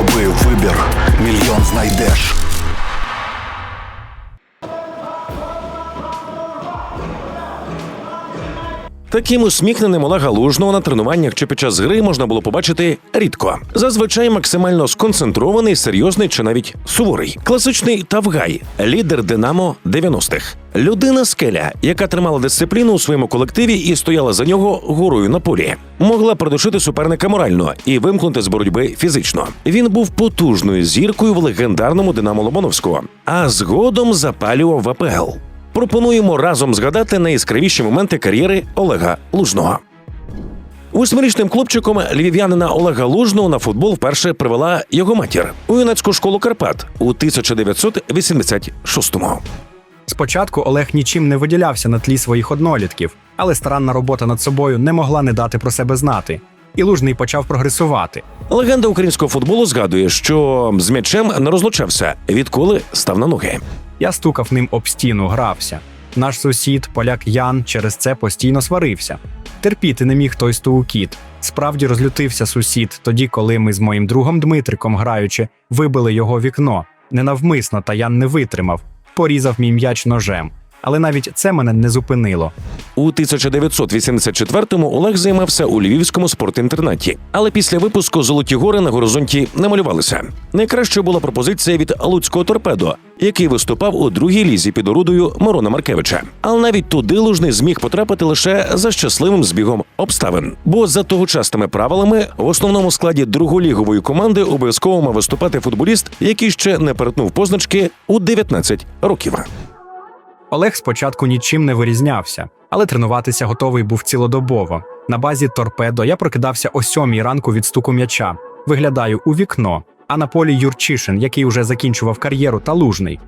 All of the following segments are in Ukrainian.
Зробив вибір, мільйон знайдеш. Таким усміхненим Олега Лужного на тренуваннях чи під час гри можна було побачити рідко. Зазвичай максимально сконцентрований, серйозний чи навіть суворий. Класичний Тавгай, лідер Динамо 90-х. Людина скеля, яка тримала дисципліну у своєму колективі і стояла за нього горою на полі. Могла придушити суперника морально і вимкнути з боротьби фізично. Він був потужною зіркою в легендарному Динамо Лобановського, а згодом запалював в АПЛ. Пропонуємо разом згадати найяскравіші моменти кар'єри Олега Лужного. Восьмирічним хлопчиком львів'янина Олега Лужного на футбол вперше привела його матір у юнацьку школу Карпат у 1986-му. Спочатку Олег нічим не виділявся на тлі своїх однолітків, але старанна робота над собою не могла не дати про себе знати. І лужний почав прогресувати. Легенда українського футболу згадує, що з м'ячем не розлучався, відколи став на ноги. Я стукав ним об стіну, грався. Наш сусід, поляк Ян, через це постійно сварився. Терпіти не міг той стукіт. Справді розлютився сусід тоді, коли ми з моїм другом Дмитриком, граючи, вибили його вікно. Ненавмисно, та Ян не витримав, порізав мій м'яч ножем. Але навіть це мене не зупинило. У 1984-му Олег займався у львівському спортінтернаті, але після випуску золоті гори на горизонті не малювалися. Найкращою була пропозиція від луцького торпедо, який виступав у другій лізі під орудою Мирона Маркевича. Але навіть туди лужний зміг потрапити лише за щасливим збігом обставин. Бо за тогочасними правилами в основному складі друголігової команди обов'язково мав виступати футболіст, який ще не перетнув позначки у 19 років. Олег спочатку нічим не вирізнявся, але тренуватися готовий був цілодобово. На базі торпедо я прокидався о сьомій ранку від стуку м'яча. Виглядаю у вікно, а на полі Юрчишин, який уже закінчував кар'єру, та лужний.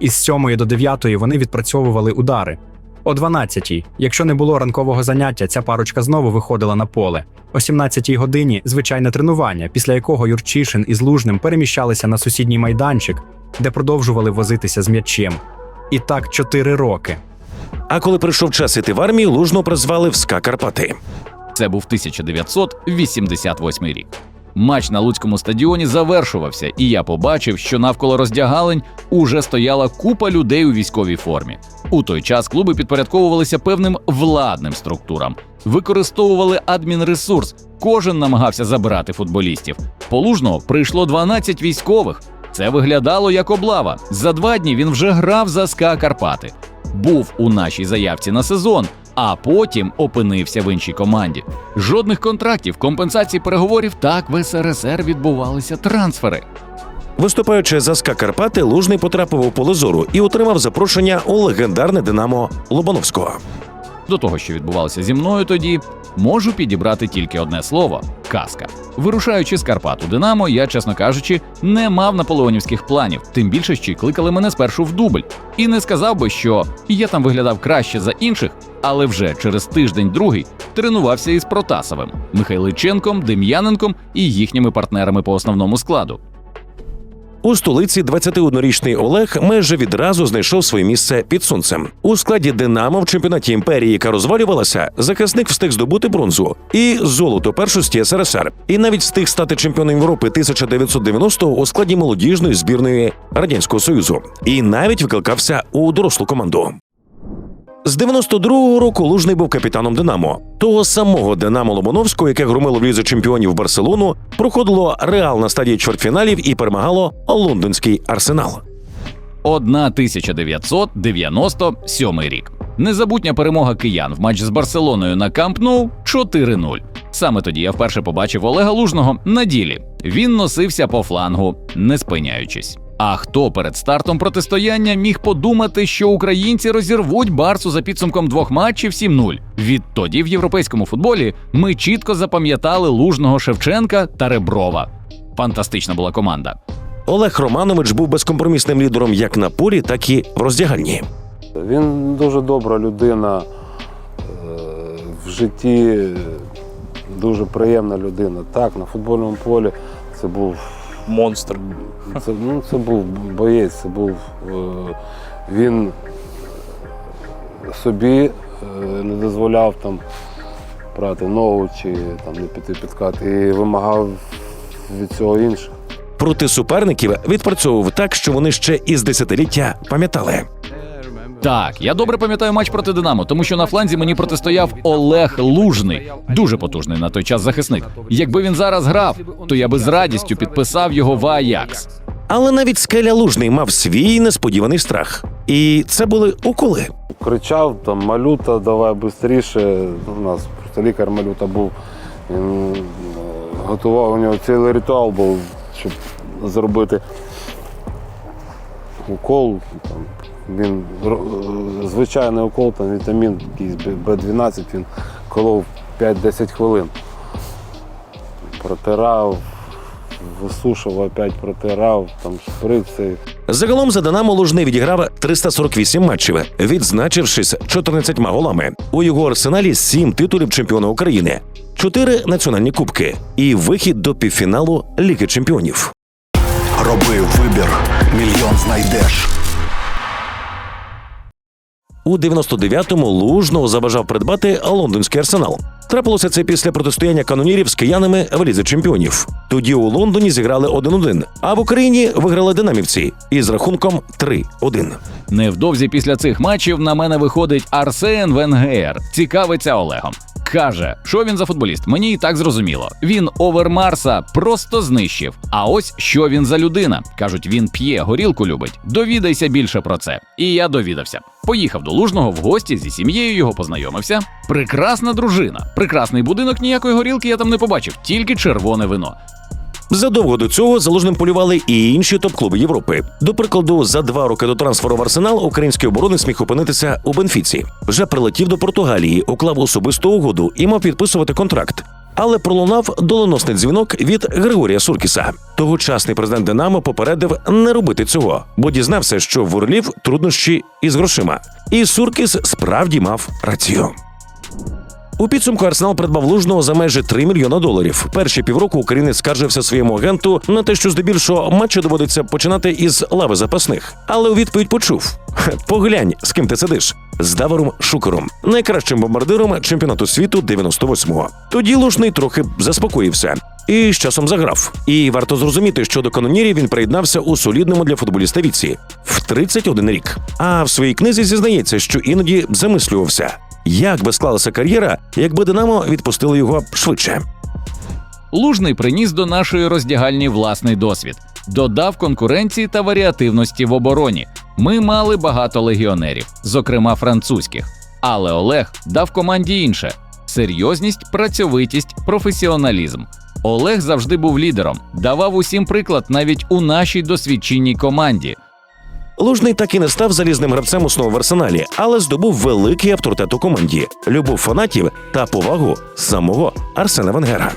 Із сьомої до дев'ятої вони відпрацьовували удари. О 12-й, якщо не було ранкового заняття, ця парочка знову виходила на поле. О 17-й годині звичайне тренування, після якого Юрчишин із Лужним переміщалися на сусідній майданчик, де продовжували возитися з м'ячем. І так чотири роки. А коли прийшов час іти в армію, лужного призвали в СКА Карпати. Це був 1988 рік. Матч на Луцькому стадіоні завершувався, і я побачив, що навколо роздягалень уже стояла купа людей у військовій формі. У той час клуби підпорядковувалися певним владним структурам, використовували адмінресурс. Кожен намагався забирати футболістів. Полужного прийшло 12 військових. Це виглядало як облава. За два дні він вже грав за СКА Карпати. Був у нашій заявці на сезон, а потім опинився в іншій команді. Жодних контрактів, компенсацій переговорів. Так в СРСР відбувалися трансфери. Виступаючи за СКА Карпати, Лужний потрапив у поле зору і отримав запрошення у легендарне Динамо Лобановського. До того, що відбувалося зі мною тоді, можу підібрати тільки одне слово казка. Вирушаючи з Карпат у Динамо, я, чесно кажучи, не мав наполеонівських планів, тим більше, що й кликали мене спершу в дубль. І не сказав би, що я там виглядав краще за інших, але вже через тиждень-другий тренувався із Протасовим, Михайличенком, Дем'яненком і їхніми партнерами по основному складу. У столиці 21-річний Олег майже відразу знайшов своє місце під сонцем. У складі Динамо в чемпіонаті імперії, яка розвалювалася, захисник встиг здобути бронзу і золото першості СРСР. І навіть встиг стати чемпіоном Європи 1990-го у складі молодіжної збірної радянського союзу. І навіть викликався у дорослу команду. З 92-го року Лужний був капітаном Динамо. Того самого Динамо Лобановського, яке громило в лізі чемпіонів Барселону, проходило Реал на стадії чвертьфіналів і перемагало лондонський арсенал. 1997 рік. Незабутня перемога киян в матч з Барселоною на Камп Ноу 4-0. Саме тоді я вперше побачив Олега Лужного на ділі. Він носився по флангу, не спиняючись. А хто перед стартом протистояння міг подумати, що українці розірвуть Барсу за підсумком двох матчів 7-0? Відтоді в європейському футболі ми чітко запам'ятали Лужного Шевченка та Реброва. Фантастична була команда. Олег Романович був безкомпромісним лідером як на полі, так і в роздягальні. Він дуже добра людина е, в житті, дуже приємна людина. Так, на футбольному полі це був монстр. це, ну, це був боєць, це був е, він собі е, не дозволяв там брати ногу чи там не піти підкат і вимагав від цього інших. Проти суперників відпрацьовував так, що вони ще із десятиліття пам'ятали. Так, я добре пам'ятаю матч проти Динамо, тому що на фланзі мені протистояв Олег Лужний, дуже потужний на той час захисник. Якби він зараз грав, то я би з радістю підписав його в Аякс. Але навіть скеля лужний мав свій несподіваний страх. І це були уколи. Кричав там малюта, давай швидше. У нас просто лікар малюта був. Він е, готував, у нього цілий ритуал був, щоб зробити укол. Там, він звичайний укол, там вітамін якийсь Б12, він колов 5-10 хвилин. Протирав, висушував, опять протирав, там шприци. Загалом за Динамо Лужний відіграв 348 матчів, відзначившись 14 голами. У його арсеналі 7 титулів чемпіона України, 4 національні кубки і вихід до півфіналу Ліги Чемпіонів. Роби вибір, мільйон знайдеш. У 99-му Лужного забажав придбати лондонський арсенал. Трапилося це після протистояння канонірів з киянами в лізі чемпіонів. Тоді у Лондоні зіграли 1-1, а в Україні виграли динамівці із рахунком 3-1. Невдовзі після цих матчів на мене виходить Арсен Венгер, цікавиться Олегом. Каже, що він за футболіст? Мені і так зрозуміло. Він Овермарса просто знищив. А ось що він за людина. кажуть, він п'є, горілку любить. Довідайся більше про це. І я довідався. Поїхав до Лужного в гості зі сім'єю його познайомився. Прекрасна дружина, прекрасний будинок, ніякої горілки я там не побачив, тільки червоне вино. Задовго до цього залужним полювали і інші топ-клуби Європи. До прикладу, за два роки до трансферу в арсенал український оборонець міг опинитися у Бенфіці. Вже прилетів до Португалії, уклав особисту угоду і мав підписувати контракт. Але пролунав доленосний дзвінок від Григорія Суркіса. Тогочасний президент Динамо попередив не робити цього, бо дізнався, що в Орлів труднощі із грошима. І Суркіс справді мав рацію. У підсумку Арсенал придбав лужного за майже 3 мільйона доларів. Перші півроку українець скаржився своєму агенту на те, що здебільшого матчі доводиться починати із лави запасних. Але у відповідь почув: поглянь, з ким ти сидиш. З Даваром Шукером, найкращим бомбардиром чемпіонату світу 98-го. Тоді лужний трохи заспокоївся. І з часом заграв. І варто зрозуміти, що до канонірів він приєднався у солідному для футболіста віці в 31 рік. А в своїй книзі зізнається, що іноді замислювався, як би склалася кар'єра, якби Динамо відпустили його швидше. Лужний приніс до нашої роздягальні власний досвід, додав конкуренції та варіативності в обороні. Ми мали багато легіонерів, зокрема французьких. Але Олег дав команді інше: серйозність, працьовитість, професіоналізм. Олег завжди був лідером, давав усім приклад навіть у нашій досвідченій команді. Лужний так і не став залізним гравцем основ арсеналі, але здобув великий авторитет у команді, любов фанатів та повагу самого Арсена Венгера.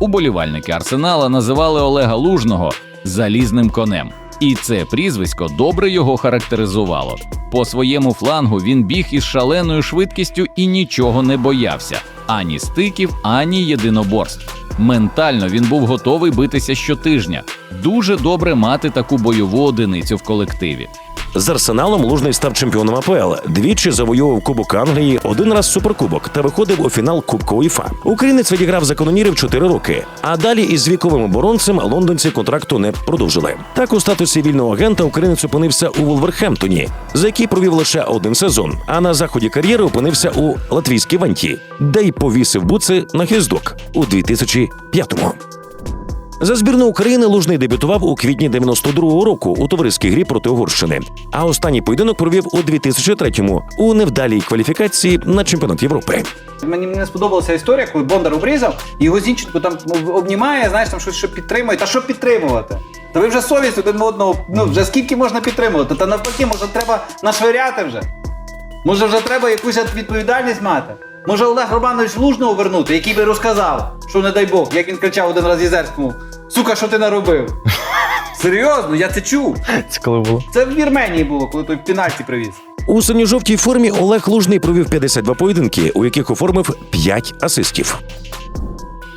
Уболівальники Арсенала називали Олега Лужного залізним конем. І це прізвисько добре його характеризувало. По своєму флангу він біг із шаленою швидкістю і нічого не боявся ані стиків, ані єдиноборств. Ментально він був готовий битися щотижня. Дуже добре мати таку бойову одиницю в колективі. З арсеналом Лужний став чемпіоном АПЛ, двічі завоював Кубок Англії, один раз суперкубок та виходив у фінал Кубку УЄФА. Українець відіграв за канонірів 4 роки. А далі із віковим оборонцем лондонці контракту не продовжили. Так у статусі вільного агента українець опинився у Вулверхемптоні, за який провів лише один сезон. А на заході кар'єри опинився у латвійській ванті, де й повісив буци на гвіздок у 2005-му. За збірну України Лужний дебютував у квітні 92-го року у товариській грі проти Угорщини. А останній поєдинок провів у 2003-му у невдалій кваліфікації на чемпіонат Європи. Мені не сподобалася історія, коли Бондар обрізав, його Зінченко там обнімає, знаєш, там щось що підтримує. Та що підтримувати? Та ви вже совість один одного, ну вже скільки можна підтримувати? Та навпаки, може треба нашвиряти вже. Може вже треба якусь відповідальність мати. Може Олег Романович Лужного вернути, який би розказав, що не дай Бог, як він кричав один раз Єзерському, сука, що ти наробив? Серйозно, я це чув. Це коли було? Це в Вірменії було, коли той пенальті привіз. У синьо-жовтій формі Олег Лужний провів 52 поєдинки, у яких оформив 5 асистів.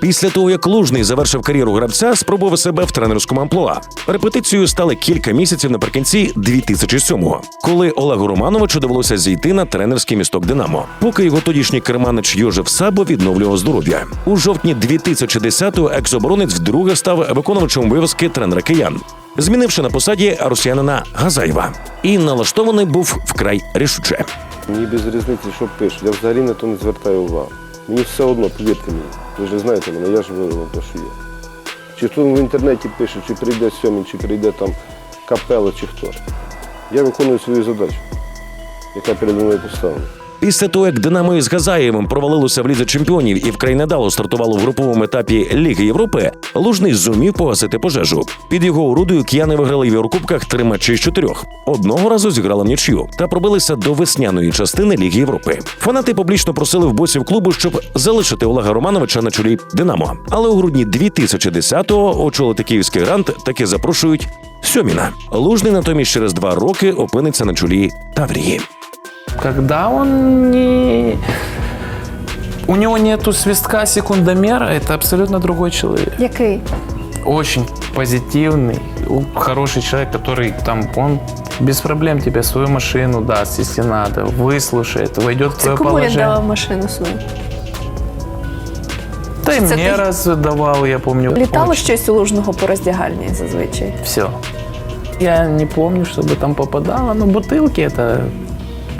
Після того, як Лужний завершив кар'єру гравця, спробував себе в тренерському амплуа. Репетицією стали кілька місяців наприкінці 2007-го, коли Олегу Романовичу довелося зійти на тренерський місток Динамо, поки його тодішній керманич Йожеф Сабо відновлював здоров'я. У жовтні 2010-го екс-оборонець вдруге став виконувачем обов'язки тренера киян, змінивши на посаді росіянина Газаєва. І налаштований був вкрай рішуче. Мені без різниці, що пишуть. Я взагалі на то не звертаю увагу. Мені все одно, повірте мені. Ви ж знаєте мене, я ж вивела те, що є. Чи хто в інтернеті пише, чи прийде Сьомін, чи прийде там капела, чи хто. Я виконую свою задачу, яка перед мною поставлена. Після того, як Динамо із Газаєвим провалилося в лізі чемпіонів і вкрай недало стартувало в груповому етапі Ліги Європи, Лужний зумів погасити пожежу. Під його орудою кияни виграли в Єврокубках три матчі з чотирьох. Одного разу зіграли нічю та пробилися до весняної частини Ліги Європи. Фанати публічно просили в босів клубу, щоб залишити Олега Романовича на чолі Динамо. Але у грудні 2010-го очолити київський грант таки запрошують Сьоміна. Лужний натомість через два роки опиниться на чолі Таврії. Когда он не... У него нету свистка секундомера, это абсолютно другой человек. Який? Очень позитивный, у- хороший человек, который там, он без проблем тебе свою машину даст, если надо, выслушает, войдет в Це твое кому він положение. давав машину свою? Да и Це мне ти- раз давал, я помню. Літало щось у лужного по роздягальні зазвичай. Все. Я не помню, чтобы там попадало, но бутылки это...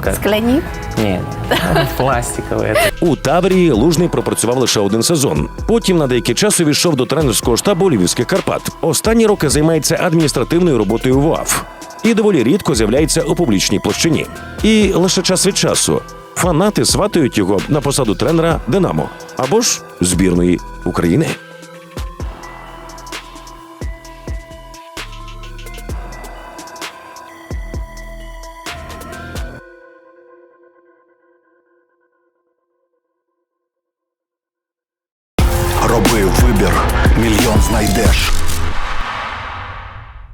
Как? Скляні? Нет, пластиковые. У Таврії Лужний пропрацював лише один сезон. Потім на деякий час увійшов до тренерського штабу Львівських Карпат. Останні роки займається адміністративною роботою в УАФ і доволі рідко з'являється у публічній площині. І лише час від часу фанати сватають його на посаду тренера Динамо або ж збірної України.